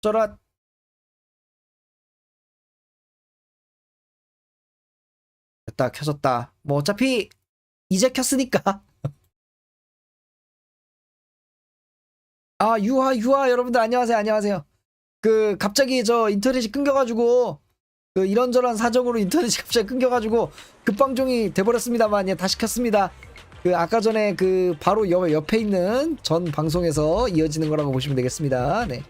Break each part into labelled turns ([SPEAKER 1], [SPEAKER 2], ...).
[SPEAKER 1] 쩌라 됐다 켜졌다. 뭐 어차피 이제 켰으니까. 아 유하 유하 여러분들 안녕하세요 안녕하세요. 그 갑자기 저 인터넷이 끊겨가지고 그 이런저런 사정으로 인터넷이 갑자기 끊겨가지고 급방종이 돼버렸습니다만 예 다시 켰습니다. 그 아까 전에 그 바로 옆, 옆에 있는 전 방송에서 이어지는 거라고 보시면 되겠습니다. 네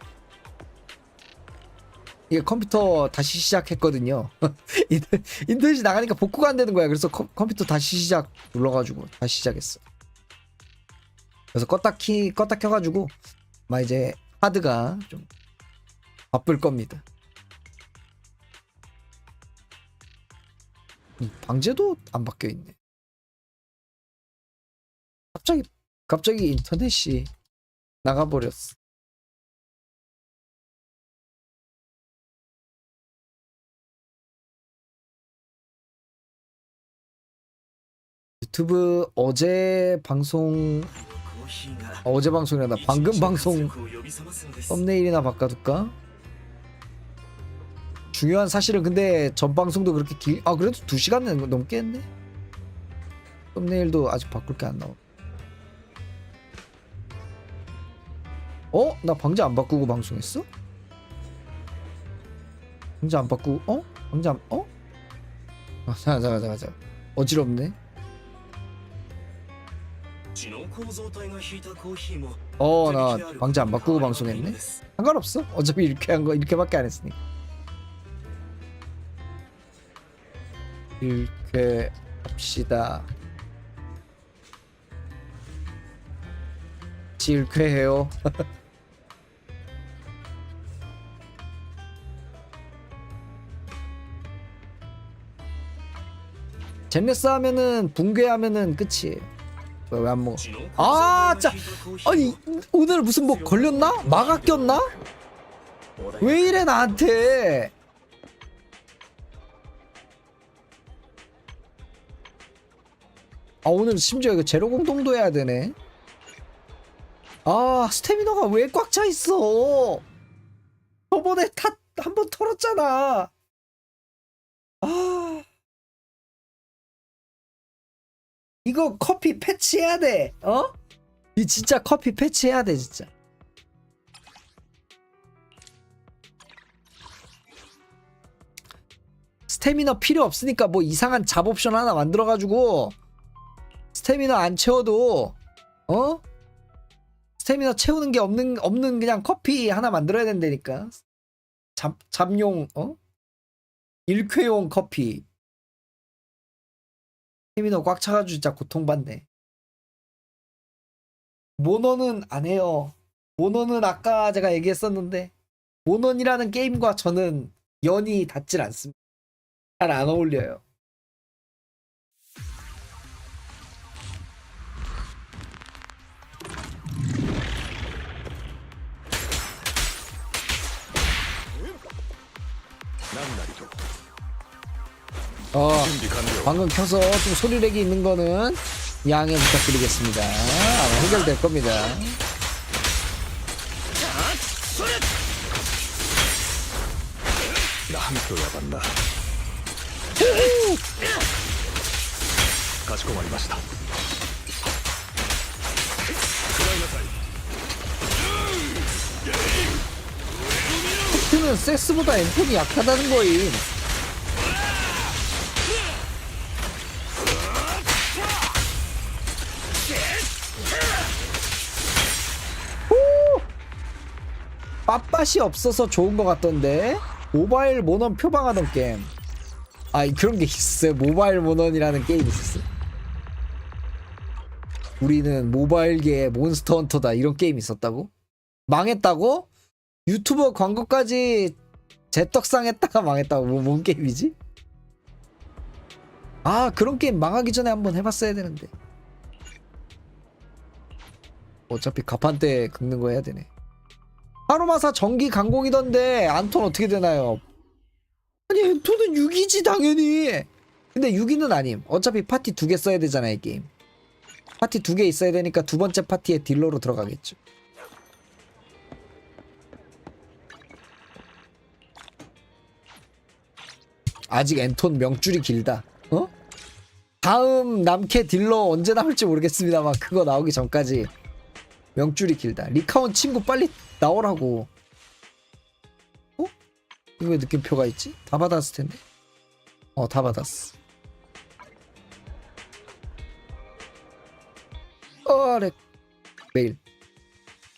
[SPEAKER 1] 이게 컴퓨터 다시 시작했거든요 인터- 인터넷이 나가니까 복구가 안 되는 거야 그래서 컴, 컴퓨터 다시 시작 눌러가지고 다시 시작했어 그래서 껐다 키 껐다 켜가지고 막 이제 하드가 좀 바쁠 겁니다. 이 방제도 안 바뀌어 있네. 갑자기 갑자기 인터넷이 나가버렸어. 유튜브 어제 방송 아, 어제 방송이란다 방금 방송 썸네일이나 바꿔둘까? 중요한 사실은 근데 전 방송도 그렇게 길, 아 그래도 2시간 넘게 했네? 썸네일도 아직 바꿀 게 안 나와. 어? 나 방제 안 바꾸고 방송했어? 방제 안 바꾸고, 어? 방제 안, 어? 아, 잠깐, 잠깐, 잠깐. 어지럽네. 어, 나 방제 안 바꾸고 방송했네? 상관없어. 어차피 이렇게 한 거, 이렇게밖에 안 했으니까. 이렇게 합시다. 질쾌해요. 젠네스 하면은 붕괴하면은 끝이에요. 왜 안 먹어? 아, 짜. 아니 오늘 무슨 뭐 걸렸나? 마가 꼈나? 왜 이래 나한테? 아 오늘 심지어 이거 제로 공동도 해야 되네. 아 스태미너가 왜 꽉 차 있어? 저번에 다한번 털었잖아. 아 이거 커피 패치해야 돼. 어? 이 진짜 커피 패치해야 돼 진짜. 스태미너 필요 없으니까 뭐 이상한 잡 옵션 하나 만들어가지고 스태미너 안 채워도 어 스태미너 채우는 게 없는 없는 그냥 커피 하나 만들어야 된다니까 잡 잡용 어 일회용 커피 스태미너 꽉 차가지고 진짜 고통받네. 모노는 안 해요. 모노는 아까 제가 얘기했었는데 모노이라는 게임과 저는 연이 닿질 않습니다. 잘 안 어울려요 어, 아, 방금 켜서 좀 소리렉이 있는 거는 양해 부탁드리겠습니다. 아마 해결될 겁니다.
[SPEAKER 2] 나 함께 와봤나? 가지고 말마시다.
[SPEAKER 1] 트는 섹스보다 엠폰이 약하다는 거임. 빳빳이 없어서 좋은 것 같던데. 모바일 모넌 표방하던 게임. 아 그런 게 있었어요. 모바일 모넌이라는 게임이 있었어요. 우리는 모바일계의 몬스터 헌터다. 이런 게임이 있었다고? 망했다고? 유튜버 광고까지 재떡상 했다가 망했다고. 뭐, 뭔 게임이지? 아 그런 게임 망하기 전에 한번 해봤어야 되는데. 어차피 가판 때 긁는 거 해야 되네 하루마사 전기 강공이던데 안톤 어떻게 되나요? 아니 엔톤은 6이지 당연히. 근데 6위는 아님. 어차피 파티 두 개 써야 되잖아 이 게임. 파티 두 개 있어야 되니까 두 번째 파티에 딜러로 들어가겠죠. 아직 엔톤 명줄이 길다. 어? 다음 남캐 딜러 언제 나올지 모르겠습니다만 그거 나오기 전까지 명줄이 길다. 리카온 친구 빨리 나오라고. 어? 이거 왜 느낌표가 있지? 다 받았을 텐데. 어, 다 받았어. 어, 렉. 메일.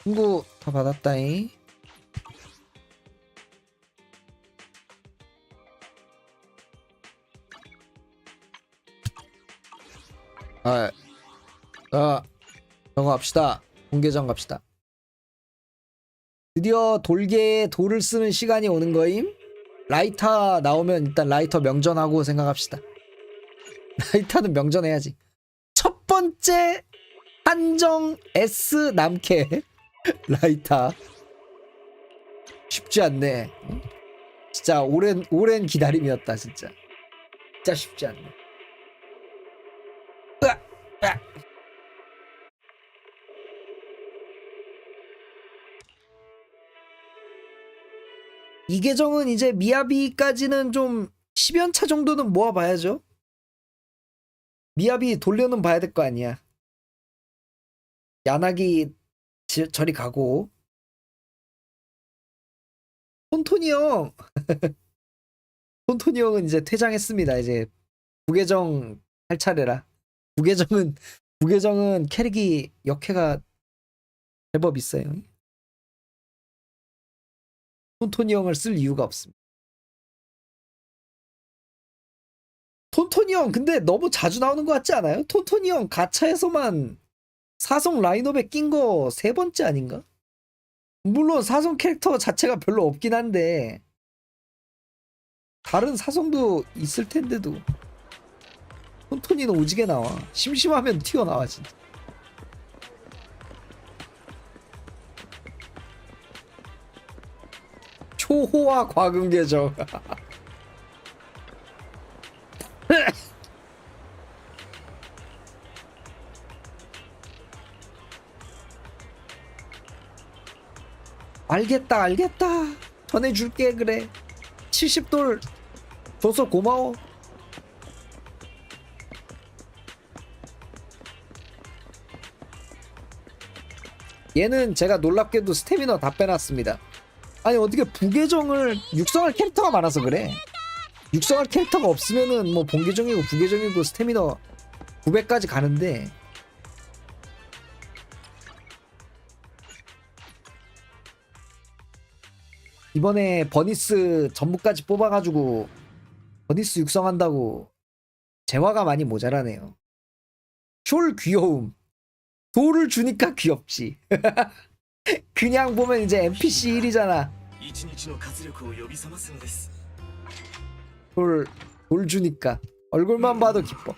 [SPEAKER 1] 친구 다 받았다잉. 아, 자, 저거 합시다. 공개전 갑시다. 드디어 돌개에 돌을 쓰는 시간이 오는 거임. 라이터 나오면 일단 라이터 명전하고 생각합시다. 라이터는 명전해야지. 첫 번째 한정 S 남캐 라이터 쉽지 않네. 진짜 오랜 오랜 기다림이었다 진짜. 진짜 쉽지 않네. 이 계정은 이제 미야비까지는 좀 10연차 정도는 모아봐야죠. 미야비 돌려는 봐야 될 거 아니야. 야나기 지- 저리 가고. 톤토니 형. 톤토니 형은 이제 퇴장했습니다. 이제 부계정 할 차례라. 부계정은 부계정은 캐릭이 역해가 제법 있어요. 톤토니 형을 쓸 이유가 없습니다. 톤토니 형 근데 너무 자주 나오는 것 같지 않아요? 톤토니 형 가차에서만 사성 라인업에 낀 거 세 번째 아닌가? 물론 사성 캐릭터 자체가 별로 없긴 한데 다른 사성도 있을 텐데도 톤토니는 오지게 나와 심심하면 튀어나와 진짜 초호화 과금 계정. 알겠다 알겠다. 전해줄게 그래. 70돌. 줘서 고마워. 얘는 제가 놀랍게도 스태미너 다 빼놨습니다 아니 어떻게 부계정을 육성할 캐릭터가 많아서 그래 육성할 캐릭터가 없으면은 뭐 본계정이고 부계정이고 스태미너 900까지 가는데 이번에 버니스 전부까지 뽑아가지고 버니스 육성한다고 재화가 많이 모자라네요. 숄 귀여움. 돌을 주니까 귀엽지. 그냥 보면 이제 NPC 1이잖아. 돌, 돌 주니까 얼굴만 봐도 기뻐.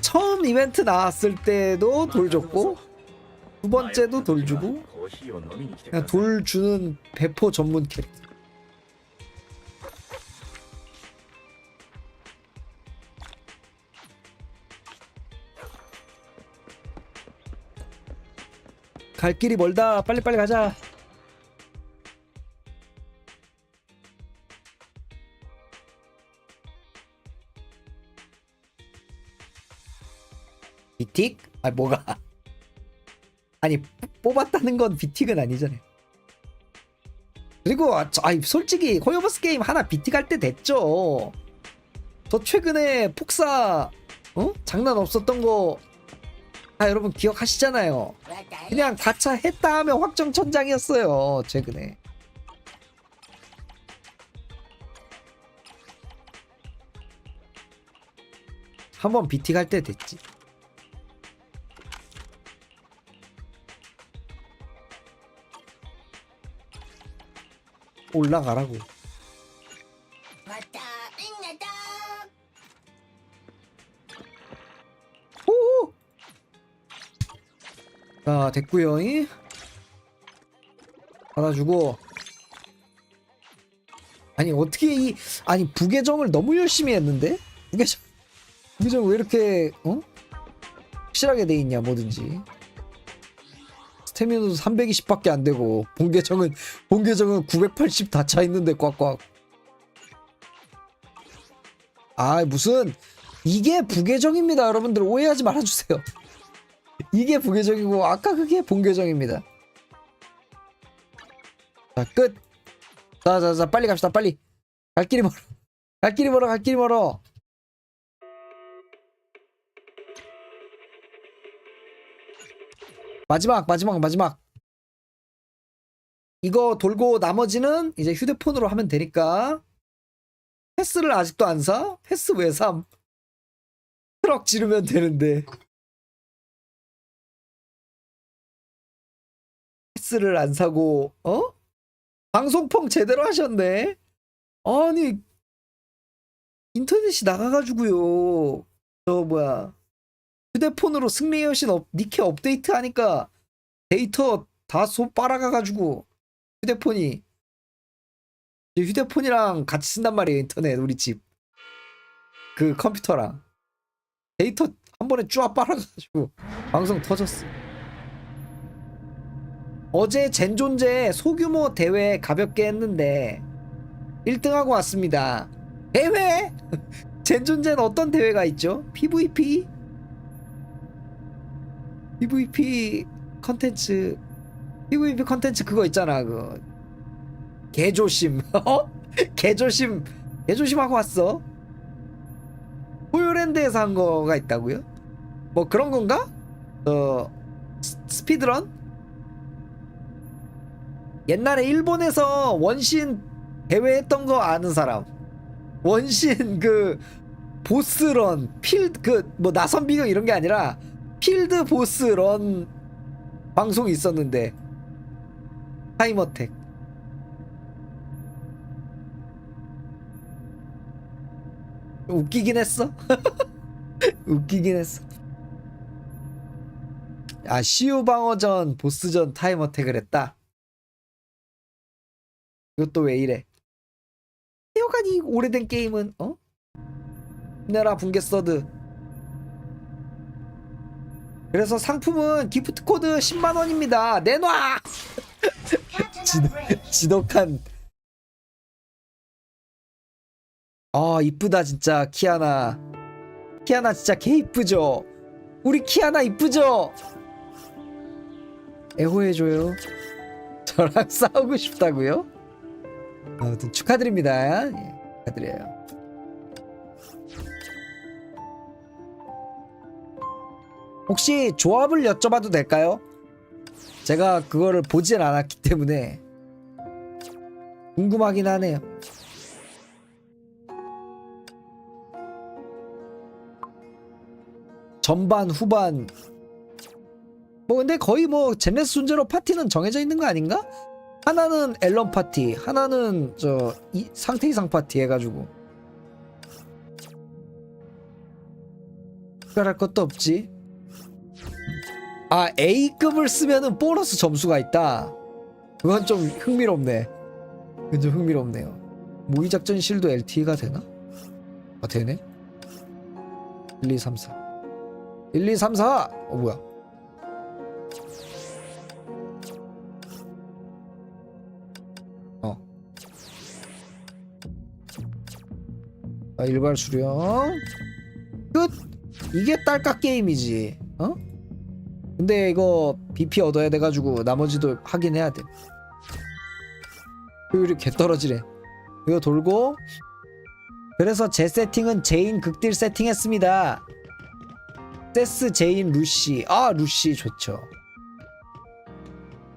[SPEAKER 1] 처음 이벤트 나왔을 때도 돌 줬고 두 번째도 돌 주고 그냥 돌 주는 배포 전문 캐릭터. 갈 길이 멀다. 빨리빨리 가자. 비틱? 아 뭐가? 아니 뽑았다는 건 비틱은 아니잖아요. 그리고 아, 저- 솔직히 호요버스 게임 하나 비틱 할 때 됐죠. 저 최근에 폭사 어? 장난 없었던 거 다 여러분 기억하시잖아요. 그냥 다차 했다 하면 확정 천장이었어요. 최근에. 한번 비틱 할때 됐지. 올라가라고. 자, 됐고요. 이. 받아주고. 아니, 어떻게 이 아니, 부계정을 너무 열심히 했는데? 부계정 부계정 왜 이렇게 어? 확실하게 돼 있냐, 뭐든지. 스태미너도 320밖에 안 되고 본계정은 본계정은 980 다 차 있는데 꽉꽉. 아 무슨 이게 부계정입니다 여러분들 오해하지 말아주세요 이게 부계정이고 아까 그게 본계정입니다. 자끝. 자자 자 빨리 갑시다 빨리. 갈 길이 멀어. 갈 길이 멀어 갈 길이 멀어. 마지막 마지막 마지막. 이거 돌고 나머지는 이제 휴대폰으로 하면 되니까. 패스를 아직도 안 사? 패스 왜 삼? 트럭 지르면 되는데 패스를 안 사고 어? 방송펑 제대로 하셨네? 아니 인터넷이 나가가지고요. 저 뭐야 휴대폰으로 승리 여신 업, 니케 업데이트 하니까 데이터 다 소 빨아가가지고 휴대폰이 이 휴대폰이랑 같이 쓴단 말이에요 인터넷 우리 집. 그 컴퓨터랑. 데이터 한 번에 쫙 빨아가지고 방송 터졌어 어제 젠존제 소규모 대회 가볍게 했는데 1등하고 왔습니다 대회? 젠존제는 어떤 대회가 있죠? PVP? PVP 컨텐츠 PVP 컨텐츠 그거 있잖아 그 개조심 어? 개조심 개조심 하고 왔어 호요랜드에서 한 거가 있다고요? 뭐 그런 건가? 어 스- 스피드런? 옛날에 일본에서 원신 대회 했던 거 아는 사람. 원신 그 보스런 필드 그 뭐 나선 비경 이런 게 아니라 필드 보스런 방송이 있었는데. 타임어택. 웃기긴 했어? 웃기긴 했어. 아 시우 방어전 보스전 타임어택을 했다 이것도 왜 이래? 여간 이 오래된 게임은 어? 내라 붕괴 서드. 그래서 상품은 기프트 코드 10만 원입니다. 내놔!
[SPEAKER 3] Captain on bridge.
[SPEAKER 1] 지독 한. 아 이쁘다 진짜. 키아나. 키아나 진짜 개 이쁘죠? 우리 키아나 이쁘죠? 애호해줘요. 저랑 싸우고 싶다고요? 아무튼 축하드립니다 예, 축하드려요 혹시 조합을 여쭤봐도 될까요? 제가 그거를 보진 않았기 때문에 궁금하긴 하네요. 전반 후반 뭐 근데 거의 뭐 제네스 순제로 파티는 정해져 있는 거 아닌가? 하나는 앨런 파티, 하나는 저 이, 상태 이상 파티 해가지고 특별할 것도 없지. 아 A급을 쓰면은 보너스 점수가 있다. 그건 좀 흥미롭네. 좀 흥미롭네요. 모의 작전 실도 LTE가 되나? 아 되네. 1, 2, 3, 4. 1, 2, 3, 4. 어 뭐야? 아 일괄 수령. 끝. 이게 딸깍 게임이지. 어? 근데 이거 BP 얻어야 돼가지고 나머지도 하긴 해야 돼. 효율이 개 떨어지래. 이거 돌고 그래서 제 세팅은 제인 극딜 세팅했습니다. 세스 제인 루시 아 루시 좋죠.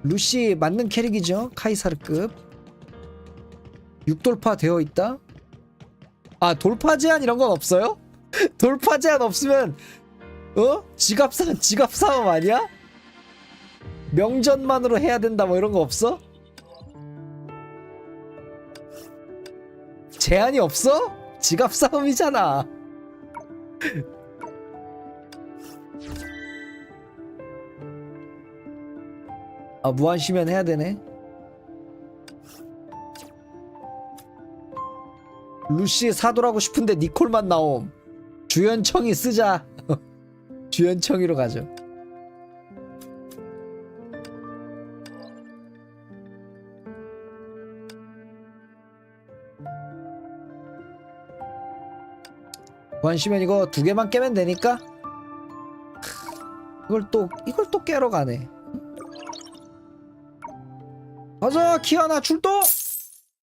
[SPEAKER 1] 루시 맞는 캐릭이죠. 카이사르급 6돌파 되어 있다. 아 돌파 제한 이런 건 없어요? 돌파 제한 없으면 어? 지갑 사 지갑 싸움 아니야? 명전만으로 해야 된다 뭐 이런 거 없어? 제한이 없어? 지갑 싸움이잖아. 아 무한 쉬면 해야 되네. 루시 사도라고 싶은데 니콜만 나옴. 주연청이 쓰자. 주연청이로 가죠. 원시면 이거 두 개만 깨면 되니까 이걸 또 이걸 또 깨러 가네 가자 키아나 출동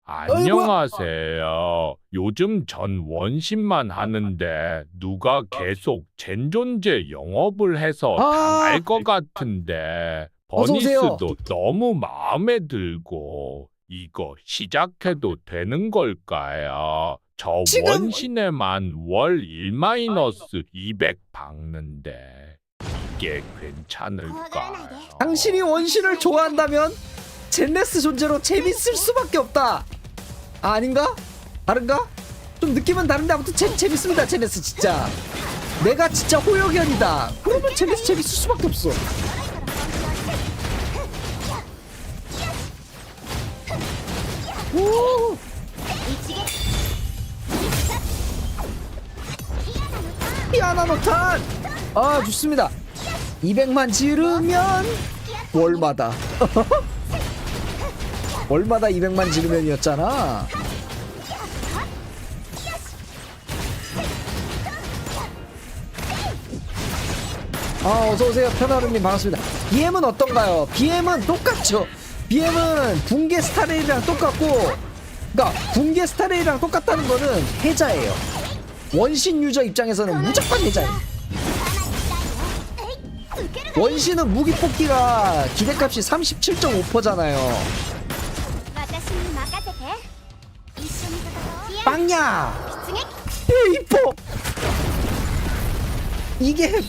[SPEAKER 4] 안녕하세요. 요즘 전 원신만 하는데 누가 계속 젠존제 영업을 해서
[SPEAKER 1] 아.
[SPEAKER 4] 당할 것 같은데
[SPEAKER 1] 어서 오세요.
[SPEAKER 4] 버니스도 너무 마음에 들고 이거 시작해도 되는 걸까요? 저
[SPEAKER 1] 지금-
[SPEAKER 4] 원신에만 월 1-200 박는데 이게 괜찮을까요?
[SPEAKER 1] 당신이 원신을 좋아한다면 젠네스 존재로 재밌을 수밖에 없다 아, 아닌가? 다른가? 좀 느낌은 다른데 아무튼 재, 재밌습니다 젠네스 진짜. 내가 진짜 호역연이다. 그러면 젠네스 재밌을 수밖에 없어. 오! 피아나 노탄! 아 좋습니다. 200만 지르면 월마다 월마다 200만 지르면이었잖아. 아 어서오세요 편하루님 반갑습니다. BM은 어떤가요? BM은 똑같죠. BM은 붕괴 스타레일이랑 똑같고 그니까 붕괴 스타레일이랑 똑같다는 거는 해자예요. 원신 유저 입장에서는 무조건 해자예요. 원신은 무기 뽑기가 기대값이 37.5%잖아요 쌍야 페이퍼 예, 이게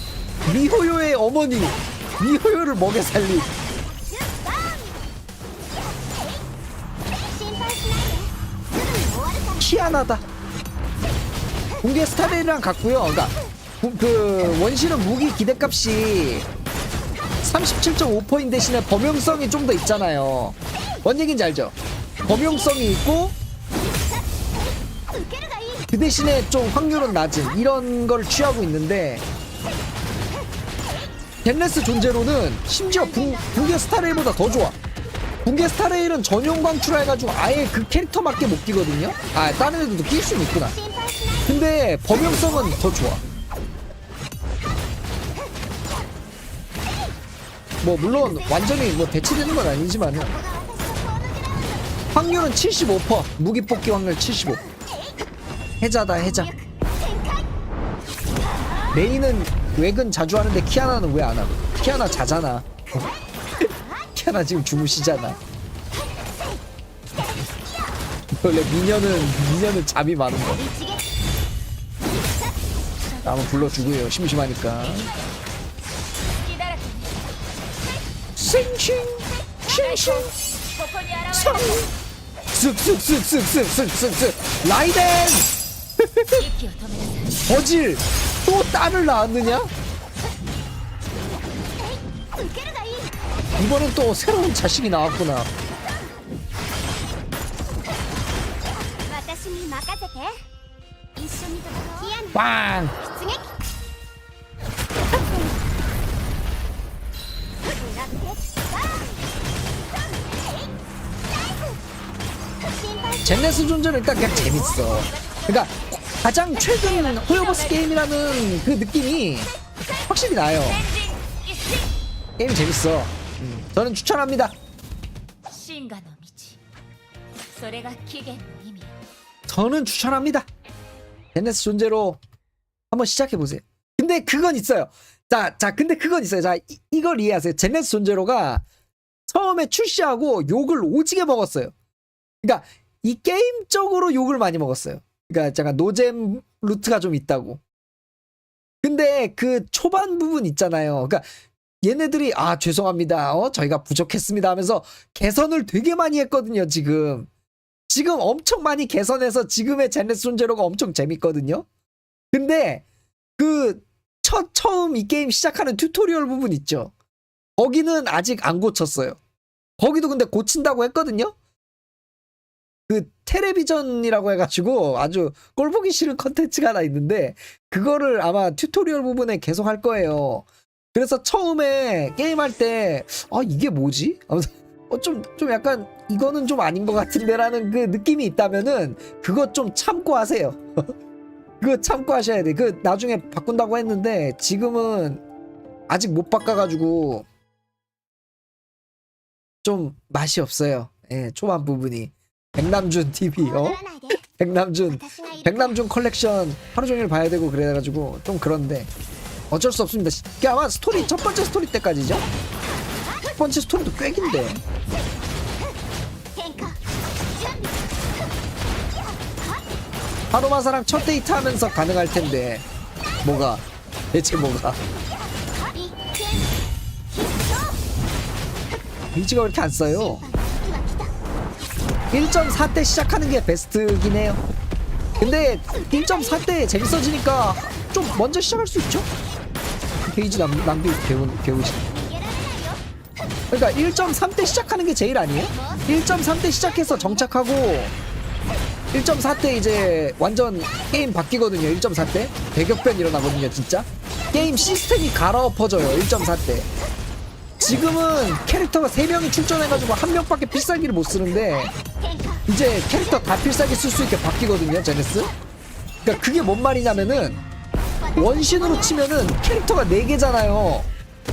[SPEAKER 1] 미호요의 어머니 미호요를 먹여 살린 희한하다. 공개 스타레이랑 같고요. 그러니까 그 원시는 무기 기대값이 37.5%인 대신에 범용성이 좀 더 있잖아요. 뭔 얘긴지 알죠? 범용성이 있고 그 대신에 좀 확률은 낮은 이런 걸 취하고 있는데 겐레스 존재로는 심지어 붕괴 스타레일보다 더 좋아. 붕괴 스타레일은 전용 방출해가지고 아예 그 캐릭터 맞게 못 끼거든요? 아 다른 애들도 낄 수는 있구나. 근데 범용성은 더 좋아. 뭐 물론 완전히 뭐 대체되는 건 아니지만은 확률은 75% 무기 뽑기 확률 75% 해자다 해자. 메인은 웩은 자주 하는데 키아나는 왜 안 하고? 키아나 자잖아. 키아나 지금 주무시잖아. 원래 미녀는 미녀는 잠이 많은 거. 한번 불러주고요 심심하니까. 싱싱 싱싱. 성 쓱쓱쓱쓱쓱쓱쓱쓱 라이덴! 버질 또 딸을 낳았느냐? 이번엔 또 새로운 자식이 나왔구나. 빵! 젠네스 존재는 일단 그냥 재밌어. 그러니까 가장 최근 호요버스 게임이라는 그 느낌이 확실히 나요. 게임 재밌어. 음, 저는 추천합니다. 저는 추천합니다. 벤네스 존재로 한번 시작해보세요. 근데 그건 있어요. 자, 자, 근데 그건 있어요. 자, 이, 걸 이해하세요. 제네스 존재로가 처음에 출시하고 욕을 오지게 먹었어요. 그러니까 이 게임적으로 욕을 많이 먹었어요. 그러니까 잠깐 노잼 루트가 좀 있다고. 근데 그 초반 부분 있잖아요. 그러니까 얘네들이 아 죄송합니다. 어 저희가 부족했습니다 하면서 개선을 되게 많이 했거든요. 지금 지금 엄청 많이 개선해서 지금의 제네스 존제로가 엄청 재밌거든요. 근데 그 첫 처음 이 게임 시작하는 튜토리얼 부분 있죠. 거기는 아직 안 고쳤어요. 거기도 근데 고친다고 했거든요. 그 텔레비전이라고 해가지고 아주 꼴 보기 싫은 컨텐츠가 하나 있는데 그거를 아마 튜토리얼 부분에 계속 할 거예요. 그래서 처음에 게임할 때 아 이게 뭐지? 하면서 어, 좀, 좀 약간 이거는 좀 아닌 것 같은데라는 그 느낌이 있다면은 그것 좀 참고 하세요. 그거 참고 하셔야 돼. 그 나중에 바꾼다고 했는데 지금은 아직 못 바꿔가지고 좀 맛이 없어요. 예, 초반 부분이. 백남준 TV 어? 백남준 백남준 컬렉션 하루 종일 봐야 되고 그래가지고 좀 그런데 어쩔 수 없습니다. 이게 아마 스토리 첫 번째 스토리 때까지죠? 첫 번째 스토리도 꽤 긴데. 하루마사랑 첫 데이트 하면서 가능할 텐데 뭐가 대체 뭐가 이지가 왜 이렇게 안 써요? 1.4대 시작하는 게 베스트긴 해요. 근데 1.4대 재밌어지니까 좀 먼저 시작할 수 있죠? 페이지 남, 낭비 배운,
[SPEAKER 3] 배우시
[SPEAKER 1] 그러니까 1.3대 시작하는 게 제일 아니에요? 1.3대 시작해서 정착하고 1.4대 이제 완전 게임 바뀌거든요. 1.4 때. 대격변 일어나거든요, 진짜. 게임 시스템이 갈아엎어져요. 1.4대 지금은 캐릭터가 3명이 출전해가지고 한 명밖에 필살기를 못 쓰는데 이제 캐릭터 다 필살기 쓸 수 있게 바뀌거든요. 제네스. 그러니까 그게 뭔 말이냐면은 원신으로 치면은 캐릭터가 4개잖아요.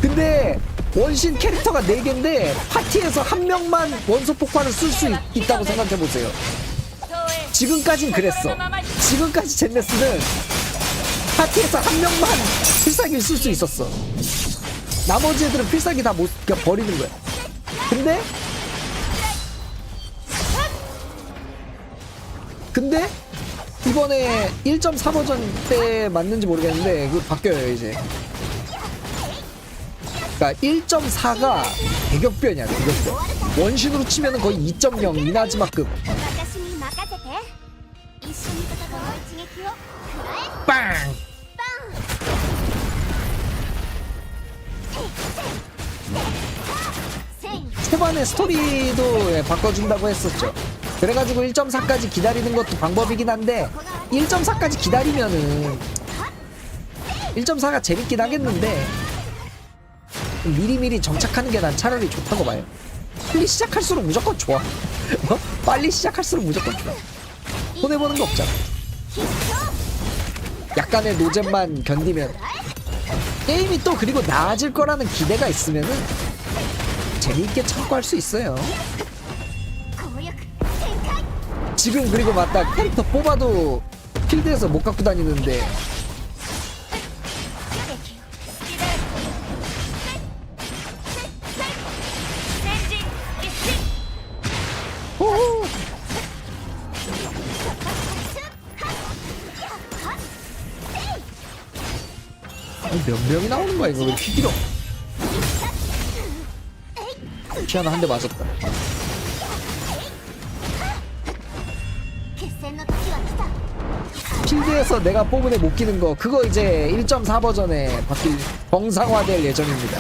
[SPEAKER 1] 근데 원신 캐릭터가 4개인데 파티에서 한 명만 원소 폭발을 쓸 수 있다고 생각해 보세요. 지금까진 그랬어. 지금까지 젠네스는 파티에서 한 명만 필살기를 쓸 수 있었어. 나머지 애들은 필살기 다 못, 그냥 버리는 거야. 근데 근데 이번에 1.4버전 때 맞는지 모르겠는데 그 바뀌어요 이제. 그니까 1.4가 대격변이야 대격변. 원신으로 치면 거의 2.0 이나즈마급. 빵! 초반에 스토리도 예, 바꿔준다고 했었죠. 그래가지고 1.4까지 기다리는 것도 방법이긴 한데 1.4까지 기다리면은 1.4가 재밌긴 하겠는데 미리미리 정착하는 게 난 차라리 좋다고 봐요. 빨리 시작할수록 무조건 좋아. 어? 빨리 시작할수록 무조건 좋아. 손해보는 거 없잖아. 약간의 노잼만 견디면 게임이 또 그리고 나아질 거라는 기대가 있으면은 재미있게 참고할 수 있어요. 지금 그리고 맞다. 캐릭터 뽑아도 필드에서 못 갖고 다니는데. 몇 명이 나오는 거야 이거? 왜 이렇게 길어? 피아노 한 대 맞았다.
[SPEAKER 3] 来た
[SPEAKER 1] 필드에서 내가 뽑은 애 못 끼는 거 그거 이제 1.4 버전에 바뀔 정상화될 예정입니다.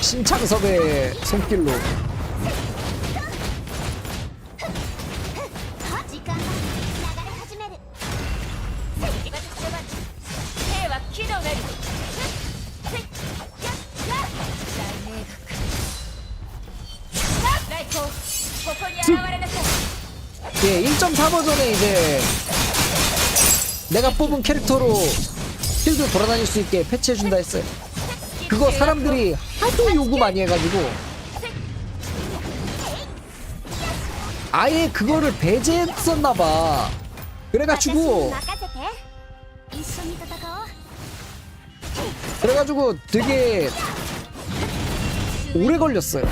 [SPEAKER 1] 신창섭의 손길로 내가 뽑은 캐릭터로 필드 돌아다닐 수 있게 패치해준다 했어요. 그거 사람들이 하도 요구 많이 해가지고 아예 그거를 배제했었나봐. 그래가지고 그래가지고 되게 오래 걸렸어요.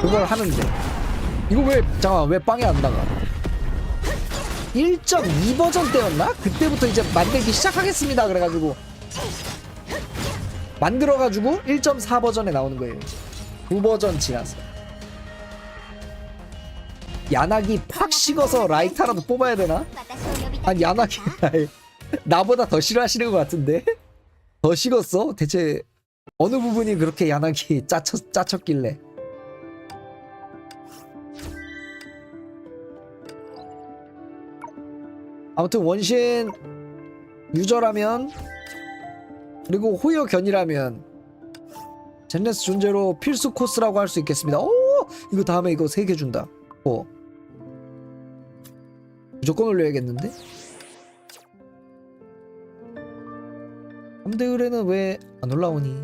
[SPEAKER 1] 그걸 하는데 이거 왜 잠깐만 왜 빵에 안 나가? 1.2버전 때였나? 그때부터 이제 만들기 시작하겠습니다 그래가지고 만들어가지고 1.4버전에 나오는 거예요 9버전 지나서 야나기 팍 식어서 라이타라도 뽑아야 되나? 아니 야나기 나보다 더 싫어하시는 것 같은데? 더 식었어? 대체 어느 부분이 그렇게 야나기 짜쳤, 짜쳤길래 아무튼 원신 유저라면 그리고 호여 견이라면 젠네스 존재로 필수 코스라고 할 수 있겠습니다. 오 이거 다음에 이거 세개 준다. 어 무조건 올려야겠는데? 3대 의뢰는 왜 안 올라오니?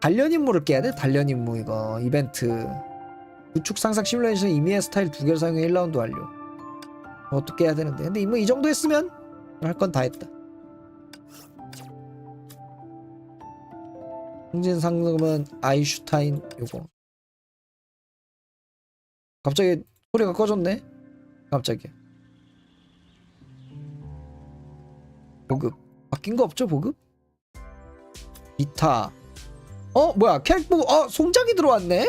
[SPEAKER 1] 단련 임무를 깨야 돼? 단련 임무 이거 이벤트 구축 상상 시뮬레이션 이미의 스타일 두 개를 사용해 1라운드 완료 어떻게 해야 되는데. 근데 임무 이 정도 했으면 할 건 다 했다. 승진 상금은 아이슈타인 요거. 갑자기 소리가 꺼졌네? 갑자기. 보급. 바뀐 거 없죠 보급? 기타. 어? 뭐야 캐릭터 어 송장이 들어왔네?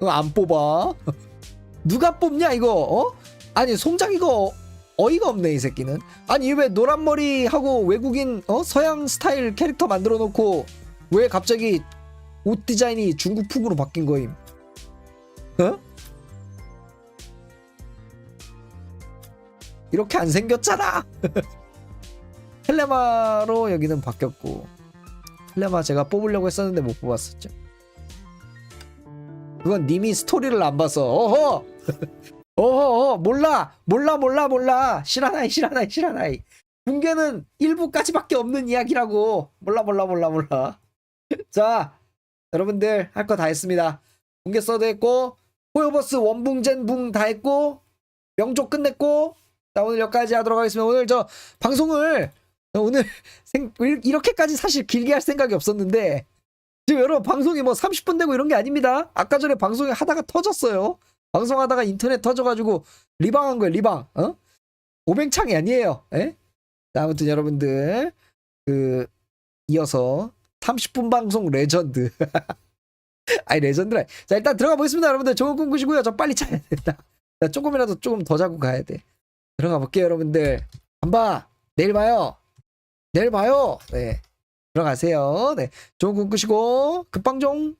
[SPEAKER 1] 어, 안 뽑아? 누가 뽑냐 이거? 어 아니 송장 이거 어이가 없네 이 새끼는. 아니 왜 노란 머리 하고 외국인 어 서양 스타일 캐릭터 만들어 놓고 왜 갑자기 옷 디자인이 중국 푹으로 바뀐 거임? 어? 이렇게 안 생겼잖아. 헬레마로 여기는 바뀌었고 헬레마 제가 뽑으려고 했었는데 못 뽑았었죠. 그건 님이 스토리를 안 봐서 어허 어허 몰라 몰라 몰라 몰라. 실화나이 실화나이 실화나이. 붕괴는 1부까지밖에 없는 이야기라고. 몰라 몰라 몰라 몰라. 자 여러분들 할 거 다 했습니다. 붕괴 써도 했고 호요버스 원붕젠 붕 다 했고 명조 끝냈고 자 오늘 여기까지 하도록 하겠습니다. 오늘 저 방송을 오늘 생, 이렇게까지 사실 길게 할 생각이 없었는데 지금 여러분 방송이 뭐 30분 되고 이런 게 아닙니다. 아까 전에 방송에 하다가 터졌어요. 방송하다가 인터넷 터져가지고 리방한 거예요. 리방. 어? 오뱅창이 아니에요. 예? 자, 아무튼 여러분들 그 이어서 30분 방송 레전드. 아니 레전드라. 자 일단 들어가 보겠습니다. 여러분들 좋은 꿈 꾸시고요. 저 빨리 자야 된다. 자, 조금이라도 조금 더 자고 가야 돼. 들어가 볼게요, 여러분들. 한바 내일 봐요. 내일 봐요. 네. 들어가세요. 네. 좋은 꿈 꾸시고 급방종